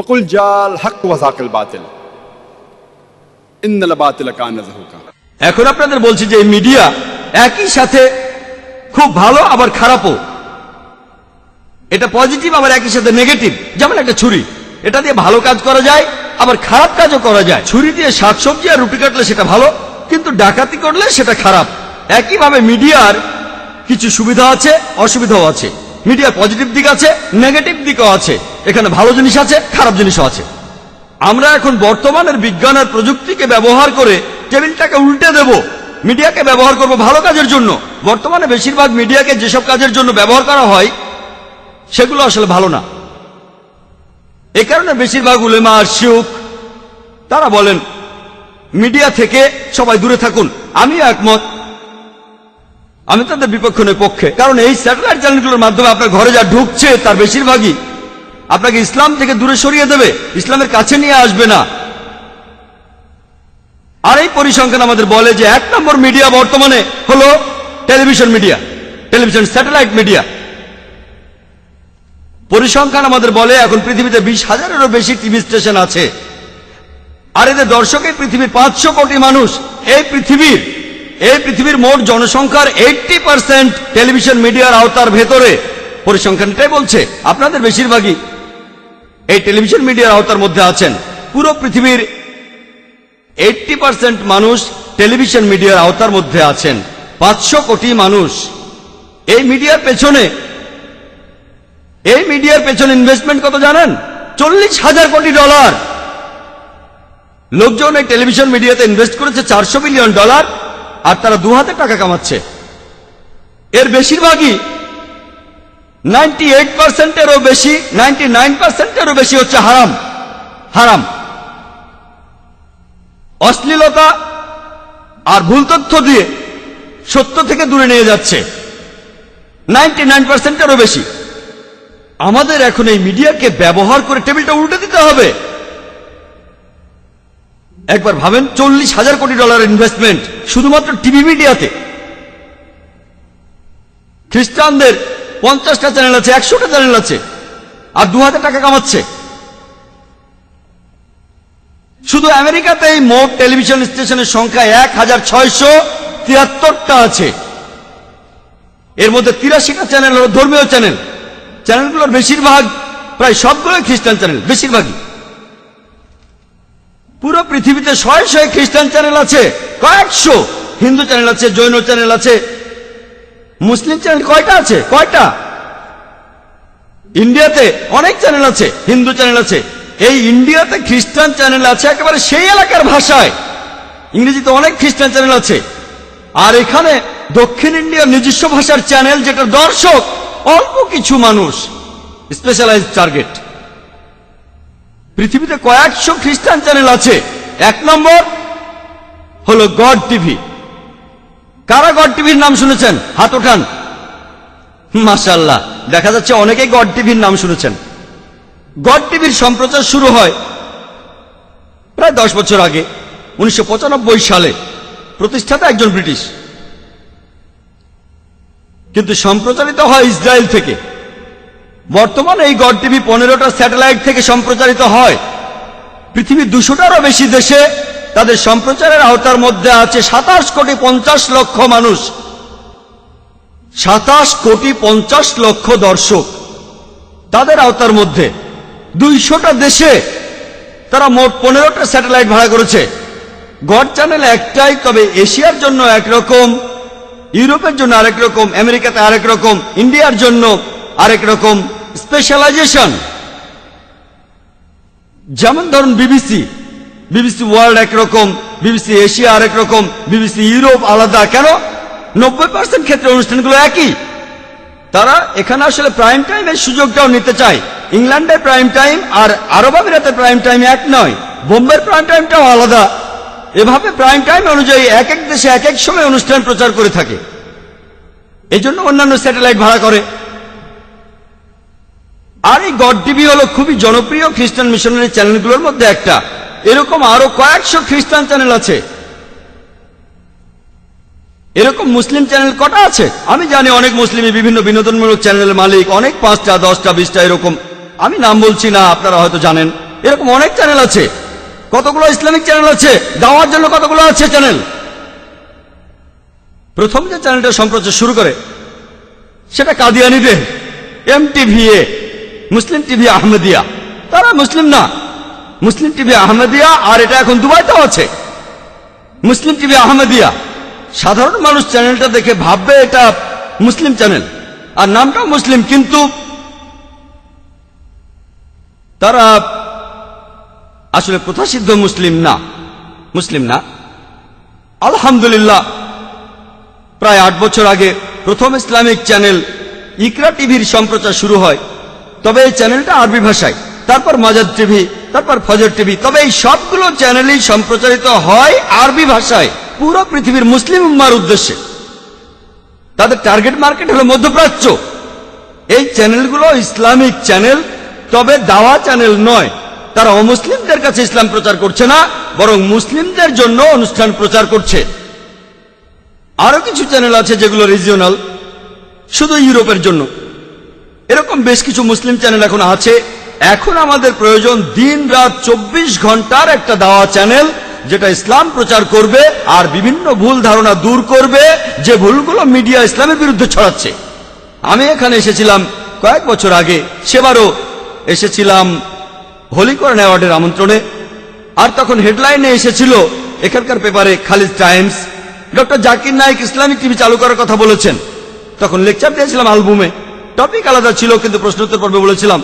ওকুল জাল হক ওয়াজাকিল বাতিল ইন্নাল বাতিল কানা জাহুকা এখন আপনাদের বলছি যে মিডিয়া একই সাথে খুব ভালো, আবার খারাপও। এটা পজিটিভ, আবার একই সাথে নেগেটিভ। যেমন একটা ছুরি। এটা দিয়ে ভালো কাজ করা যায়, আবার খারাপ কাজও করা যায়। ছুরি দিয়ে শাকসবজি আর রুটি কাটলে সেটা ভালো, কিন্তু ডাকাতি করলে সেটা খারাপ। একইভাবে মিডিয়ার কিছু সুবিধা আছে, অসুবিধাও আছে। মিডিয়ার পজিটিভ দিক আছে, নেগেটিভ দিকও আছে। এখানে ভালো জিনিস আছে, খারাপ জিনিসও আছে। আমরা এখন বর্তমানের বিজ্ঞান আর প্রযুক্তিকে ব্যবহার করে টেবিলটাকে উল্টে দেব, মিডিয়াকে ব্যবহার করব ভালো কাজের জন্য। বর্তমানে বেশিরভাগ মিডিয়াকে যেসব কাজের জন্য ব্যবহার করা হয়, সেগুলো আসলে ভালো না। এ কারণে বেশিরভাগ উলেমা আর শিউক, তারা বলেন, মিডিয়া থেকে সবাই দূরে থাকুন। আমিও একমত আমি তাদের বিপক্ষ নই, পক্ষে। কারণ এই স্যাটেলাইট চ্যানেলগুলোর মাধ্যমে আপনার ঘরে যা ঢুকছে, তার বেশিরভাগই আপনাকে ইসলাম থেকে দূরে সরিয়ে দেবে, ইসলামের কাছে নিয়ে আসবে না। আর এই পরিসংখ্যান আমাদের বলে যে এক নম্বর মিডিয়া বর্তমানে হলো television media, television satellite media. পরিসংখ্যান আমাদের বলে এখন পৃথিবীতে বিশ হাজারেরও বেশি টিভি স্টেশন আছে। আর এদের দর্শকের পৃথিবীর পাঁচশো কোটি মানুষ এই পৃথিবীর এই পৃথিবীর মোট জনসংখ্যার এইটটি পার্সেন্ট টেলিভিশন মিডিয়ার আওতার ভেতরে। পরিসংখ্যানটাই বলছে, আপনাদের বেশিরভাগই এই টেলিভিশন মিডিয়ার আওতার মধ্যে আছেন। পুরো পৃথিবীর এইটটি পার্সেন্ট মানুষ টেলিভিশন মিডিয়ার আওতার মধ্যে আছেন। পাঁচশো কোটি মানুষ। এই মিডিয়ার পেছনে, এই মিডিয়ার পেছনে ইনভেস্টমেন্ট কত জানেন? চল্লিশ হাজার কোটি ডলার লোকজন এই টেলিভিশন মিডিয়াতে ইনভেস্ট করেছে চারশো মিলিয়ন ডলার আর তারা দু হাতে টাকা কামাচ্ছে। এর বেশিরভাগই নাইনটি এইট পার্সেন্টেরও বেশি, নাইনটি নাইন পার্সেন্টেরও বেশি হচ্ছে হারাম। হারাম। অশ্লীলতা আর ভুল তথ্য দিয়ে সত্য থেকে দূরে নিয়ে যাচ্ছে। নাইনটি নাইন পার্সেন্টেরও বেশি। আমাদের এখন এই মিডিয়াকে ব্যবহার করে টেবিলটা উল্টে দিতে হবে। একবার ভাবেন, চল্লিশ হাজার কোটি ডলার ইনভেস্টমেন্ট শুধুমাত্র টিভি মিডিয়াতে খ্রিস্টানদের পঞ্চাশটা চ্যানেল আছে, একশোটা চ্যানেল আছে, আর দু হাজার টাকা কামাচ্ছে। শুধু আমেরিকাতে এই মোট টেলিভিশন স্টেশনের সংখ্যা এক হাজার ছয়শো তিয়াত্তরটা আছে। এর মধ্যে তিরাশিটা চ্যানেল হলো ধর্মীয় চ্যানেল চ্যানেলগুলোর বেশিরভাগ প্রায় সবগুলোই খ্রিস্টান চ্যানেল বেশিরভাগই। পৃথিবীতে শয়ে শয়ে খ্রিস্টান চ্যানেল আছে, কয়েকশো হিন্দু চ্যানেল আছে, জৈন চ্যানেল আছে, মুসলিম চ্যানেল কয়টা আছে? কয়টা? ইন্ডিয়াতে অনেক চ্যানেল আছে, হিন্দু চ্যানেল আছে। এই ইন্ডিয়াতে খ্রিস্টান চ্যানেল আছে একেবারে সেই এলাকার ভাষায়। ইংরেজিতে অনেক খ্রিস্টান চ্যানেল আছে। আর এখানে দক্ষিণ ইন্ডিয়ার নিজস্ব ভাষার চ্যানেল যেটা দর্শক, অল্প কিছু মানুষ স্পেশালাইজ টার্গেট পৃথিবীতে কয়েকশো খ্রিস্টান চ্যানেল আছে। এক নম্বর হলো গড টিভি। কারা গড টিভির নাম শুনেছেন? হাত ওঠান। মাসাল্লাহ দেখা যাচ্ছে অনেকেই গড টিভির নাম শুনেছেন। গড টিভির সম্প্রচার শুরু হয় প্রায় দশ বছর আগে, উনিশশো পঁচানব্বই সালে। প্রতিষ্ঠাতা একজন ব্রিটিশ। কিন্তু সম্প্রচারিত হয় ইসরায়েল থেকে। বর্তমানে এই গড টিভি পনেরোটা স্যাটেলাইট থেকে সম্প্রচারিত হয়। পৃথিবীর দুশোটারও বেশি দেশে তাদের সম্প্রচারের আওতার মধ্যে আছে সাতাশ কোটি পঞ্চাশ লক্ষ মানুষ। সাতাশ কোটি পঞ্চাশ লক্ষ দর্শক তাদের আওতার মধ্যে। দুইশোটা দেশে তারা মোট পনেরোটা স্যাটেলাইট ভাড়া করেছে। গড চ্যানেল একটাই, তবে এশিয়ার জন্য একরকম ইউরোপের জন্য আরেক রকম, আমেরিকাতে আরেক রকম, ইন্ডিয়ার জন্য আরেক রকম স্পেশালাইজেশন যেমন ধরুন বিবিসি বিবিসি ওয়ার্ল্ড একরকম বিবিসি এশিয়া আরেক রকম, বিবিসি ইউরোপ আলাদা, কেন? নব্বই পার্সেন্ট ক্ষেত্রে অনুষ্ঠানগুলো একই। তারা এখানে আসলে প্রাইম টাইমের সুযোগটাও নিতে চায়। ইংল্যান্ডের প্রাইম টাইম আর আরব আমিরাতের প্রাইম টাইম এক নয়। বোম্বের প্রাইম টাইমটাও আলাদা। এভাবে প্রাইম টাইম অনুযায়ী এক এক দেশে এক এক সময় অনুষ্ঠান প্রচার করে থাকে। এই জন্য অন্যান্য স্যাটেলাইট ভাড়া করে। আর এই গড টিভি হলো খুবই জনপ্রিয় খ্রিস্টান মিশনারি চ্যানেলগুলোর মধ্যে একটা। এরকম আরও কয়েকশো খ্রিস্টান চ্যানেল আছে। এরকম মুসলিম চ্যানেল কটা আছে? আমি জানি অনেক মুসলিমই বিভিন্ন বিনোদনমূলক চ্যানেলের মালিক, অনেক পাঁচটা, দশটা, বিশটা এরকম। আমি নাম বলছি না, আপনারা হয়তো জানেন। এরকম অনেক চ্যানেল আছে। কতগুলো ইসলামিক চ্যানেল আছে? দাওয়ার জন্য কতগুলো আছে চ্যানেল? প্রথম যে চ্যানেলটা সম্প্রচার শুরু করে, সেটা কাদিয়ানিদের এম টিভিএ মুসলিম টিভি আহমেদিয়া। তারা মুসলিম না। মুসলিম টিভি আহমেদিয়া আর এটা এখন দুবাইতেও আছে। Muslim TV Ahmadiyya. সাধারণ মানুষ চ্যানেলটা দেখে ভাববে এটা মুসলিম চ্যানেল। আর নামটাও মুসলিম, কিন্তু তারা আসলে প্রথাসিদ্ধ মুসলিম না। মুসলিম না। আলহামদুলিল্লাহ, প্রায় আট বছর আগে প্রথম ইসলামিক চ্যানেল ইকরা টিভির সম্প্রচার শুরু হয়। তবে এই চ্যানেলটা আরবি ভাষায়। তারপর মাজাদ টিভি, তারপর ফজর টিভি। তবে এই সবগুলো চ্যানেলই সম্প্রচারিত হয় আরবি ভাষায়। পুরো পৃথিবীর মুসলিম উম্মার উদ্দেশ্যে। তাদের টার্গেট মার্কেট হলো মধ্যপ্রাচ্য। এই চ্যানেলগুলো ইসলামিক চ্যানেল, তবে দাওয়া চ্যানেল নয়। তারা অমুসলিমদের কাছে ইসলাম প্রচার করছে না, বরং মুসলিমদের জন্য অনুষ্ঠান প্রচার করছে। আরও কিছু চ্যানেল আছে যেগুলো রিজিওনাল শুধু ইউরোপের জন্য। এরকম বেশ কিছু মুসলিম চ্যানেল এখন আছে। এখন আমাদের প্রয়োজন দিন রাত চব্বিশ ঘণ্টার একটা দাওয়া চ্যানেল, যেটা ইসলাম প্রচার করবে আর বিভিন্ন ভুল ধারণা দূর করবে, যে ভুলগুলো মিডিয়া ইসলামের বিরুদ্ধে ছড়াচ্ছে। আমি এখানে এসেছিলাম কয়েক বছর আগে, সেবারও এসেছিলাম হোলিকরণ অ্যাওয়ার্ডের আমন্ত্রণে। আর তখন হেডলাইনে এসেছিল এখানকার পেপারে Khaleej Times. Doctor Zakir Naik Islamic TV চালু করার কথা বলেছেন। তখন লেকচার দিয়েছিলাম অ্যালবুমে। টপিক আলাদা ছিল কিন্তু প্রশ্নোত্তর পর্বে বলেছিলাম।